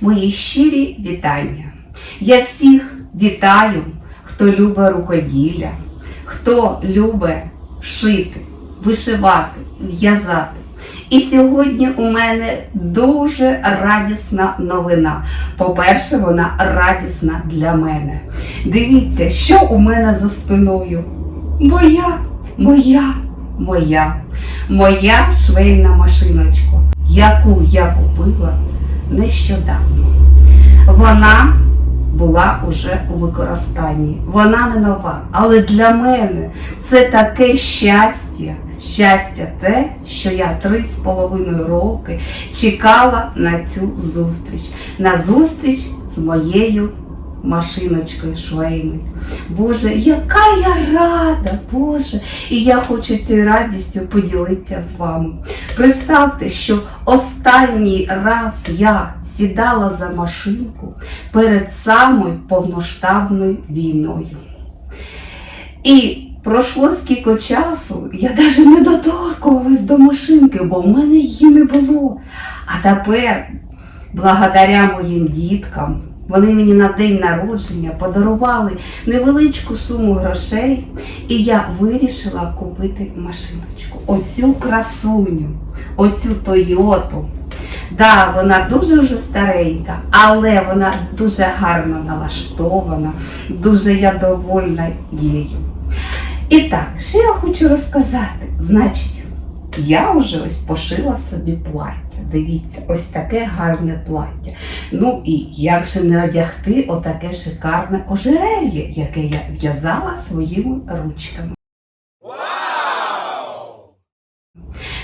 Мої щирі вітання. Я всіх вітаю, хто любить рукоділля, хто любить шити, вишивати, в'язати. І сьогодні у мене дуже радісна новина. По-перше, вона радісна для мене. Дивіться, що у мене за спиною. Моя, моя, моя, моя швейна машиночка, яку я купила нещодавно. Вона була уже у використанні. Вона не нова. Але для мене це таке щастя. Щастя те, що я три з половиною роки чекала на цю зустріч. На зустріч з моєю машиночкою швейною. Боже, яка я рада, Боже! І я хочу цією радістю поділитися з вами. Представте, що останній раз я сідала за машинку перед самою повноштабною війною. І пройшло скільки часу, я навіть не доторкувалась до машинки, бо в мене її не було. А тепер, благодаря моїм діткам, вони мені на день народження подарували невеличку суму грошей, і я вирішила купити машиночку. Оцю красуню, оцю Тойоту. Да, вона дуже вже старенька, але вона дуже гарно налаштована, дуже я довольна її. І так, що я хочу розказати? Значить, я вже ось пошила собі плаття. Дивіться, ось таке гарне плаття. Ну і як же не одягти отаке шикарне ожерелье, яке я в'язала своїми ручками.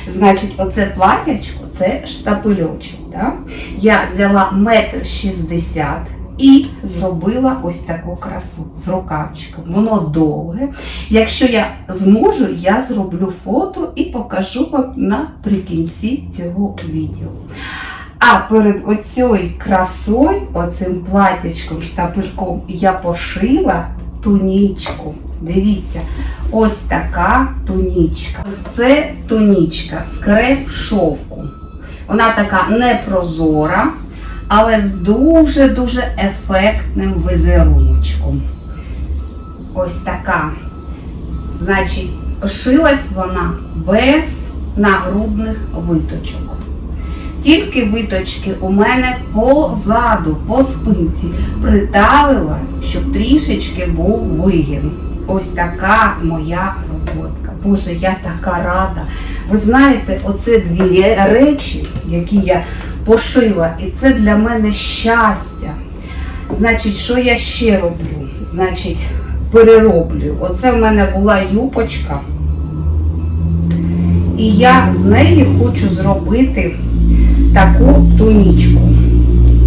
Значить, оце платячко, це штапельочок. Да? Я взяла метр шістдесят і зробила ось таку красу з рукавчиком. Воно довге. Якщо я зможу, я зроблю фото і покажу вам наприкінці цього відео. А перед оцією красою, оцим платячком, штапельком, я пошила тунічку. Дивіться, ось така тунічка. Це тунічка з шовку. Вона така непрозора, але з дуже-дуже ефектним візеруночком. Ось така. Значить, шилась вона без нагрудних виточок. Тільки виточки у мене позаду, по спинці, приталила, щоб трішечки був вигін. Ось така моя роботка. Боже, я така рада. Ви знаєте, оце дві речі, які я пошила, і це для мене щастя. Значить, що я ще роблю? Значить, перероблю. Оце в мене була юпочка. І я з неї хочу зробити таку тунічку.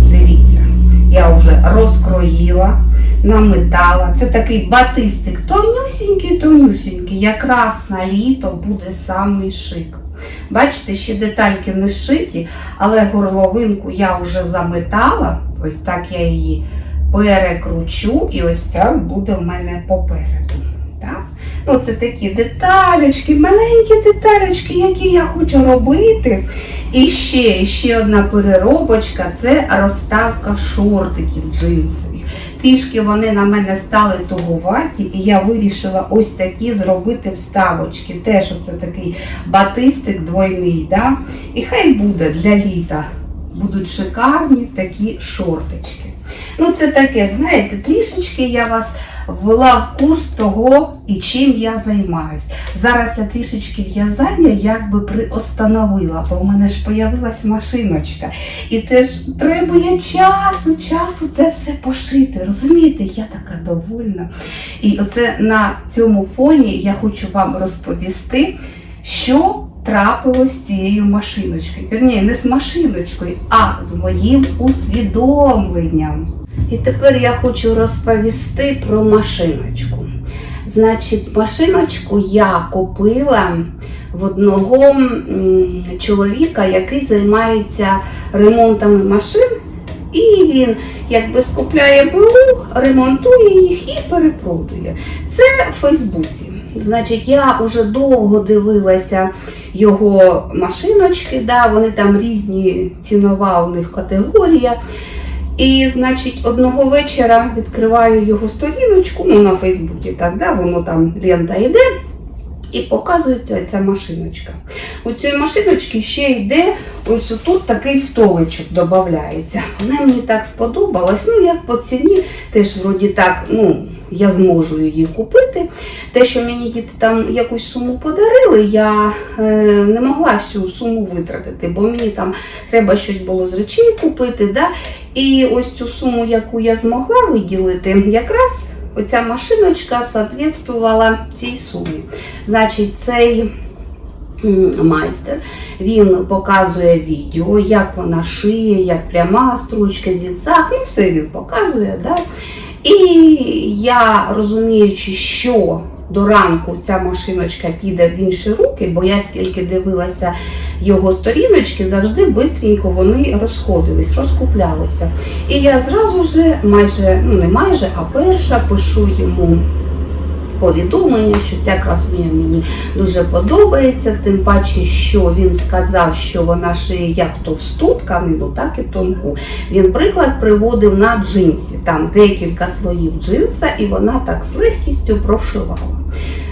Дивіться, я вже розкроїла, наметала. Це такий батистик, тонюсінький, тонюсінький. Якраз на літо буде самий шик. Бачите, ще детальки не зшиті, але горловинку я вже заметала. Ось так я її перекручу, і ось так буде в мене попереду. Так? Ну, це такі деталечки, маленькі деталечки, які я хочу робити. І ще, ще одна переробочка це розставка шортиків джинсових. Трішки вони на мене стали тугуваті, і я вирішила ось такі зробити вставочки. Теж оце такий батистик двойний. Да? І хай буде для літа. Будуть шикарні такі шортички. Ну, це таке, знаєте, трішечки я вас ввела в курс того, і чим я займаюсь. Зараз я трішечки в'язання якби приостановила, бо в мене ж появилась машиночка. І це ж требує часу, часу це все пошити. Розумієте, я така довольна. І оце на цьому фоні я хочу вам розповісти, що трапилось з цією машиночкою. Вірні, не з машиночкою, а з моїм усвідомленням. І тепер я хочу розповісти про машиночку. Значить, машиночку я купила в одного чоловіка, який займається ремонтами машин. І він якби скупляє БУ, ремонтує їх і перепродує. Це в Фейсбуці. Значить, я вже довго дивилася його машиночки, да, вони там різні цінова у них категорія. І, значить, одного вечора відкриваю його сторіночку, ну на Фейсбуці, так, да, воно там лента йде, і показується ця машиночка. У цієї машиночки ще йде ось тут такий столичок додається. Вона мені так сподобалась. Ну, як по ціні, теж вроді так, ну, я зможу її купити. Те, що мені діти там якусь суму подарили, я е, не могла всю суму витратити, бо мені там треба щось було з речей купити. Да? І ось цю суму, яку я змогла виділити, якраз оця машиночка соответствувала цій сумі. Значить, цей майстер він показує відео, як вона шиє, як пряма стручка, зігзаг, ну все він показує. Да? І я розуміючи, що до ранку ця машиночка піде в інші руки, бо я скільки дивилася його сторіночки, завжди бистренько вони розходились, розкуплялися. І я зразу ж майже, ну не майже, а перша пишу йому. Повідомлення, що ця красуня мені дуже подобається, тим паче, що він сказав, що вона шиє як товсту тканину, так і тонку. Він приклад приводив на джинсі, там декілька слоїв джинса, і вона так з легкістю прошивала.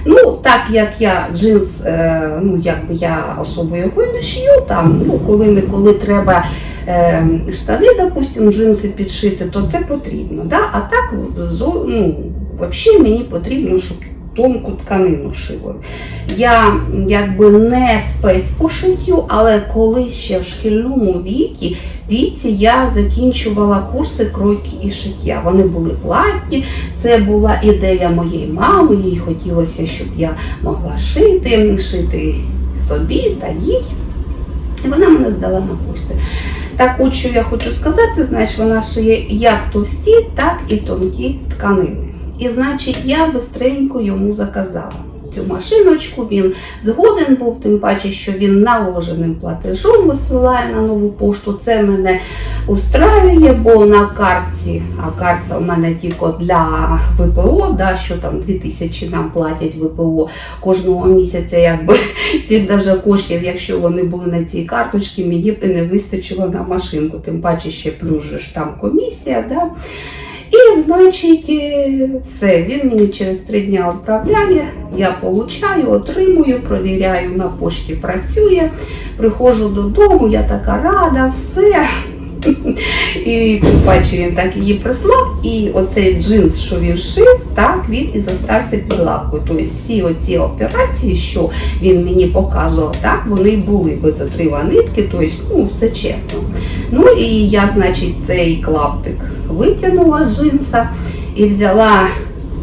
Ну, так як я джинс, е, ну якби я особо його не шию, там, ну коли-неколи треба е, штани, допустимо, джинси підшити, то це потрібно. Да? А так, ну, взагалі мені потрібно, щоб тонку тканину шили. Я якби не спец по шиттю, але колись ще в шкільному віці, віці я закінчувала курси кройки і шиття. Вони були платні. Це була ідея моєї мами. Їй хотілося, щоб я могла шити, шити собі та їй. І вона мене здала на курси. Так от що я хочу сказати, знаєш, вона шиє як товсті, так і тонкі тканини. І значить, я бистренько йому заказала цю машиночку. Він згоден був, тим паче, що він наложеним платежом висилає на нову пошту. Це мене устраює, бо на картці, а картка у мене тільки для ВПО, да, що там 2000 нам платять ВПО кожного місяця, якби цих даже коштів, якщо вони були на цій карточці, мені б і не вистачило на машинку. Тим паче ще плюс же ж там комісія. Да? Значить, е, все, він мені через три дні відправляє, я получаю, отримую, провіряю, на пошті працює, приходжу додому, я така рада, все. І тим паче він так її прислав, і оцей джинс, що він шив, так він і залишився під лапкою. Тобто всі оці операції, що він мені показував, так вони були без отрива нитки, тобто ну, все чесно. Ну і я, значить, цей клаптик витягнула з джинса і взяла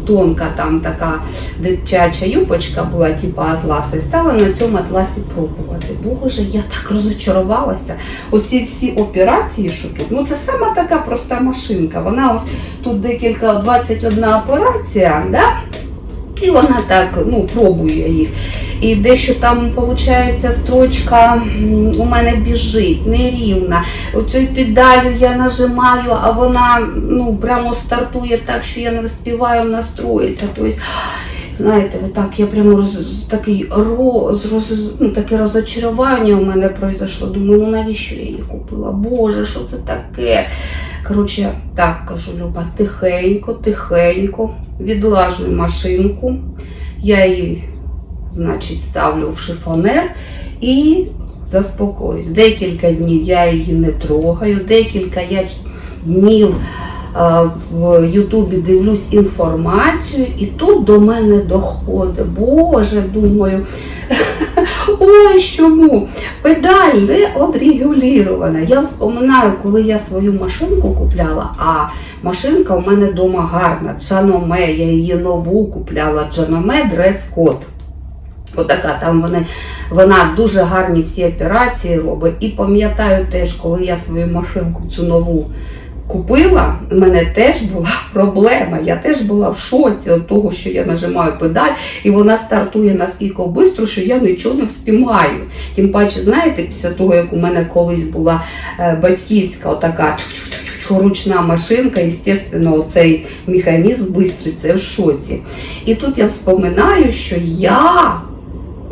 тонка там така дитяча юбочка була, типу атласа, і стала на цьому атласі пробувати. Боже, я так розочарувалася. Оці всі операції, що тут, ну це сама така проста машинка. Вона ось тут декілька 21 операція, да? і вона так ну, пробує їх. І дещо там виходить строчка у мене біжить, нерівна. Оцю педалю я нажимаю, а вона ну, прямо стартує так, що я не встигаю настроїтися. Тобто, знаєте, отак я прямо роз, такий роз, роз, ну, таке розочарування у мене пройшло. Думаю, ну навіщо я її купила? Боже, що це таке? Коротше, так кажу, Люба, тихенько, тихенько, відлажую машинку, я її, значить, ставлю в шифонер і заспокоюсь. Декілька днів я її не трогаю, декілька я днів в Ютубі дивлюсь інформацію, і тут до мене доходить. Боже, думаю, ой, чому? Педаль не отрегулірована. Я вспоминаю, коли я свою машинку купляла, а машинка у мене вдома гарна, Джаноме, я її нову купляла, Джаноме дрес-код. Отака там вони, вона дуже гарні всі операції робить. І пам'ятаю теж, коли я свою машинку цю нову купила, у мене теж була проблема. Я теж була в шоці від того, що я нажимаю педаль, і вона стартує наскільки швидко, що я нічого не вспіваю. Тим паче, знаєте, після того, як у мене колись була е, батьківська отака ручна машинка, звісно, цей механізм швидкий, це в шоці. І тут я вспоминаю, що я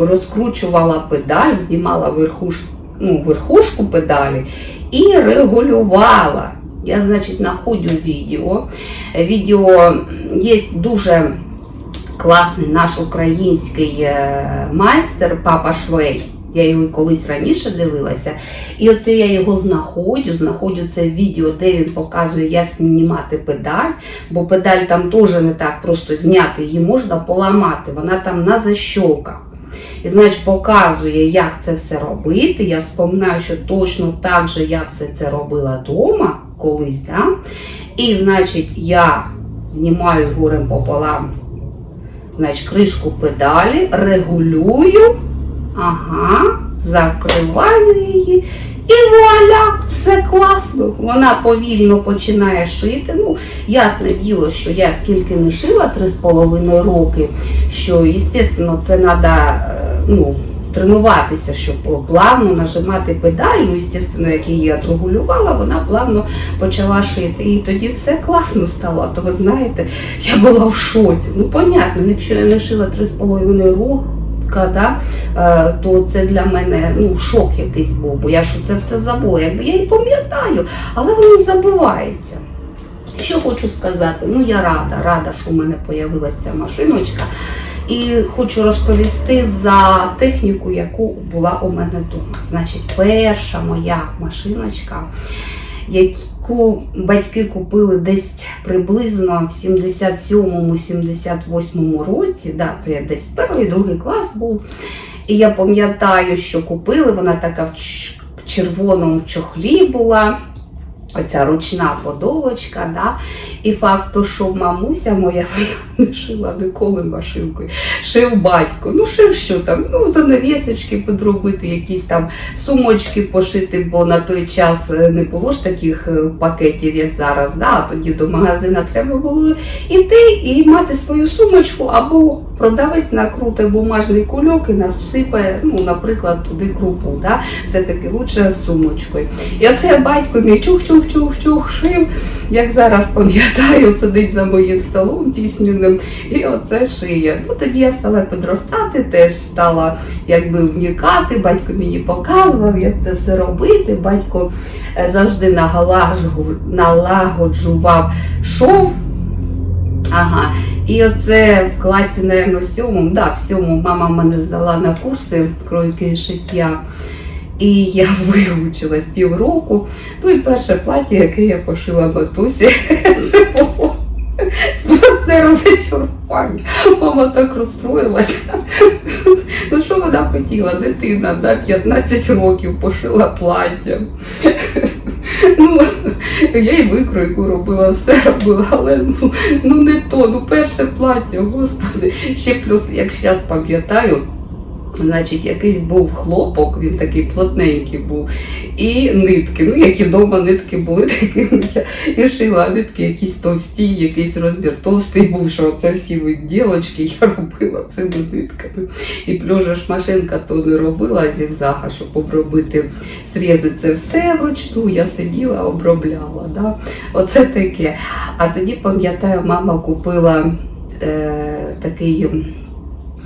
розкручувала педаль, знімала верхушку, ну, верхушку педалі і регулювала. Я, значить, знаходжу відео. Відео є дуже класний наш український е, майстер Папа Швей. Я його колись раніше дивилася. І оце я його знаходжу, знаходжу це відео, де він показує, як знімати педаль, бо педаль там теж не так просто зняти, її можна поламати, вона там на защолках. І значить, показує, як це все робити. Я споминаю, що точно так же я все це робила вдома колись. Да? І, значить, я знімаю з горем пополам значить, кришку педалі, регулюю, ага, закриваю її. І вуаля, все класно. Вона повільно починає шити. Ну, ясне діло, що я скільки не шила 3,5 роки, що, звісно, це треба ну, тренуватися, щоб плавно нажимати педаль. Ну, звісно, як її отрегулювала, вона плавно почала шити. І тоді все класно стало. То ви знаєте, я була в шоці. Ну, понятно, якщо я не шила 3,5 роки. Да, е, то це для мене ну, шок якийсь був, бо я що це все забула. Якби я і пам'ятаю, але воно забувається. Що хочу сказати, ну я рада, рада, що в мене з'явилася ця машиночка. І хочу розповісти за техніку, яку була у мене вдома. Значить, перша моя машиночка, яку батьки купили десь приблизно в 77-78 році. Да, це я десь перший, другий клас був. І я пам'ятаю, що купили, вона така в червоному чохлі була. Оця ручна подолочка, да? і факт, то, що мамуся моя не шила ніколи машинкою, шив батько. Ну, шив що там, ну, занавісочки підробити, якісь там сумочки пошити, бо на той час е, не було ж таких е, пакетів, як зараз. Да? А тоді до магазина треба було йти і мати свою сумочку, або продавець накруте бумажний кульок і насипає, ну, наприклад, туди крупу. Да? Все-таки лучше з сумочкою. І оце батько мій чух-чух-чух-чух шив, як зараз пам'ятаю, сидить за моїм столом пісняним, і оце шиє. Ну тоді я стала підростати, теж стала якби вникати, батько мені показував, як це все робити. Батько е, завжди налагоджував шов. Ага. І оце в класі, напевно, сьомому, да, в сьомому мама мене здала на курси кройки шиття. І я вивчилась півроку. Ну і перше плаття, яке я пошила матусі, це було сплошне розчарування. Мама так розстроїлася. Ну що вона хотіла? Дитина на 15 років пошила плаття. Ну, я й викройку робила, все робила, але ну, ну не то, ну перше плаття, господи. Ще плюс, як зараз пам'ятаю, Значить, якийсь був хлопок, він такий плотненький був, і нитки. Ну, які вдома нитки були, такі я і шила нитки якісь товсті, якийсь розмір товстий був, що це всі відділочки я робила цими нитками. І плюс ж машинка то не робила зігзага, щоб обробити срізи. Це все вручну. Я сиділа, обробляла. Да? Оце таке. А тоді, пам'ятаю, мама купила е, такий.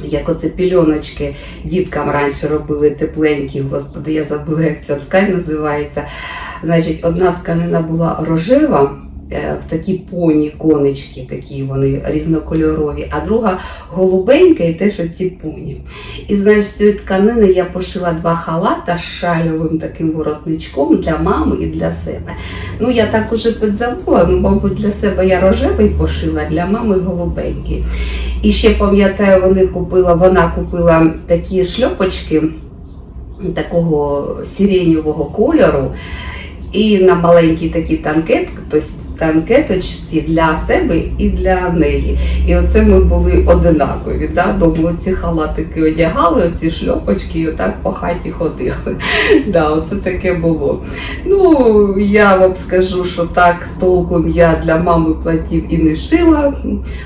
Як оце пільоночки діткам раніше робили тепленькі, господи, я забула, як ця ткань називається. Значить, одна тканина була рожева, в такі поні конечки, такі вони різнокольорові, а друга голубенька і теж оці поні. І знаєш, з цієї тканини я пошила два халата з шальовим таким воротничком для мами і для себе. Ну, я так уже підзабула, ну, мабуть, для себе я рожевий пошила, для мами голубенький. І ще пам'ятаю, вони купила, вона купила такі шльопочки такого сиреневого кольору. І на маленький такий танкет, тобто та анкеточці для себе і для неї. І оце ми були одинакові. Да? Думаю, ці халатики одягали, оці шльопочки, і отак по хаті ходили. Да, оце таке було. Ну, я вам скажу, що так толком я для мами платів і не шила.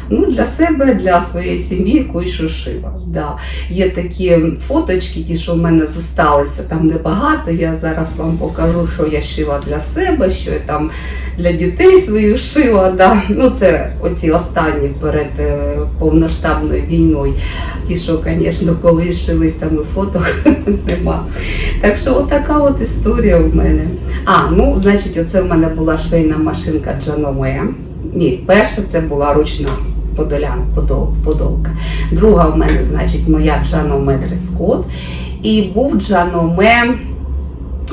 Ну, для себе, для своєї сім'ї кое-що шила. Да. Є такі фоточки, ті, що в мене зосталися, там небагато. Я зараз вам покажу, що я шила для себе, що я там для дітей свою шила. Да. Ну, це оці останні перед е, повноштабною війною. Ті, що, звісно, коли шились, там і фото нема. Так що отака от історія у мене. А, ну, значить, оце в мене була швейна машинка Джаноме. Ні, перша це була ручна подолян, подол, подолка. Друга в мене, значить, моя Джаноме Дрескот. І був Джаноме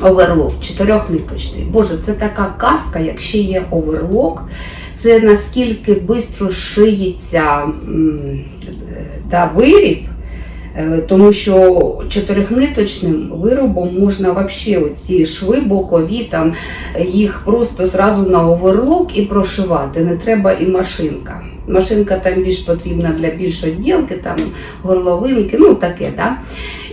оверлок, чотирьохниточний. Боже, це така казка, як ще є оверлок. Це наскільки швидко шиється та виріб. Е, Тому що чотирьохниточним виробом можна вообще оці шви бокові, там їх просто зразу на оверлок і прошивати. Не треба і машинка. Машинка там більш потрібна для більш відділки, там горловинки, ну таке, да?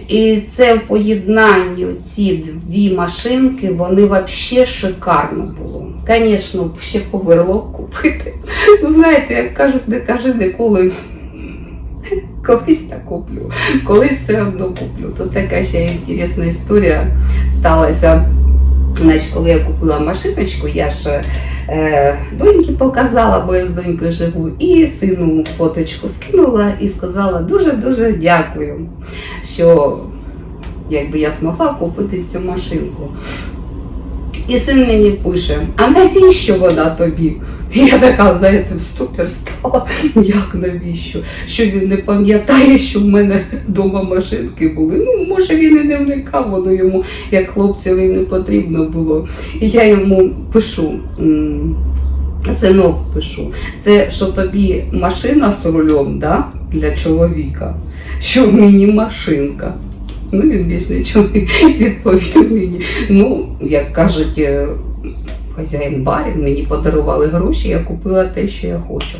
І це в поєднанні ці дві машинки, вони взагалі шикарно було. Звісно, ще оверлок купити. Ну, знаєте, як кажуть, не кажи ніколи. Колись так куплю, колись все одно куплю. Тут така ще інтересна історія сталася. Значить, коли я купила машиночку, я ж доньки показала, бо я з донькою живу, і сину фоточку скинула і сказала дуже-дуже дякую, що якби я змогла купити цю машинку. І син мені пише, а навіщо вона тобі? Я така, знаєте, в ступір стала. Як навіщо? Що він не пам'ятає, що в мене вдома машинки були. Ну, може, він і не вникав, воно йому, як хлопцеві, не потрібно було. І я йому пишу. Синок пишу, це що тобі машина з рулем да? для чоловіка, що мені машинка. Ну, він більш нічого не відповів мені. Ну, як кажуть, е, хазяїн барін, мені подарували гроші, я купила те, що я хочу.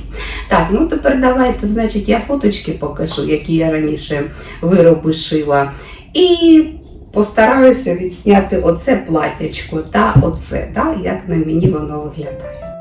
Так, ну тепер давайте, значить, я фоточки покажу, які я раніше вироби шила. І постараюся відсняти оце платячко та оце, да, як на мені воно виглядає.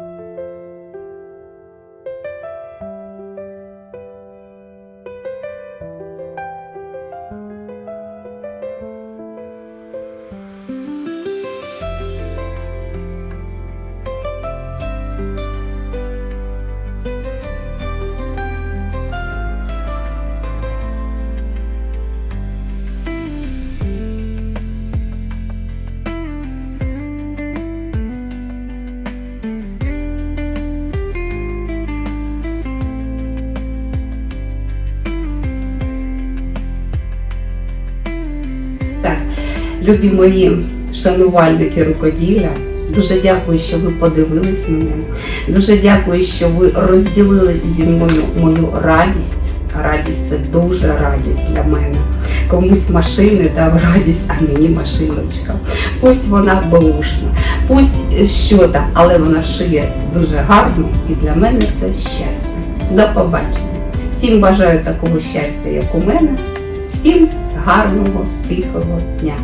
Так, любі мої шанувальники рукоділля. Дуже дякую, що ви подивились мене. Дуже дякую, що ви розділили зі мною мою радість. Радість це дуже радість для мене. Комусь машини дав радість, а мені машиночка. Пусть вона баушна, пусть що там, але вона шиє дуже гарно і для мене це щастя. До побачення. Всім бажаю такого щастя, як у мене. Всім гарного, тихого дня.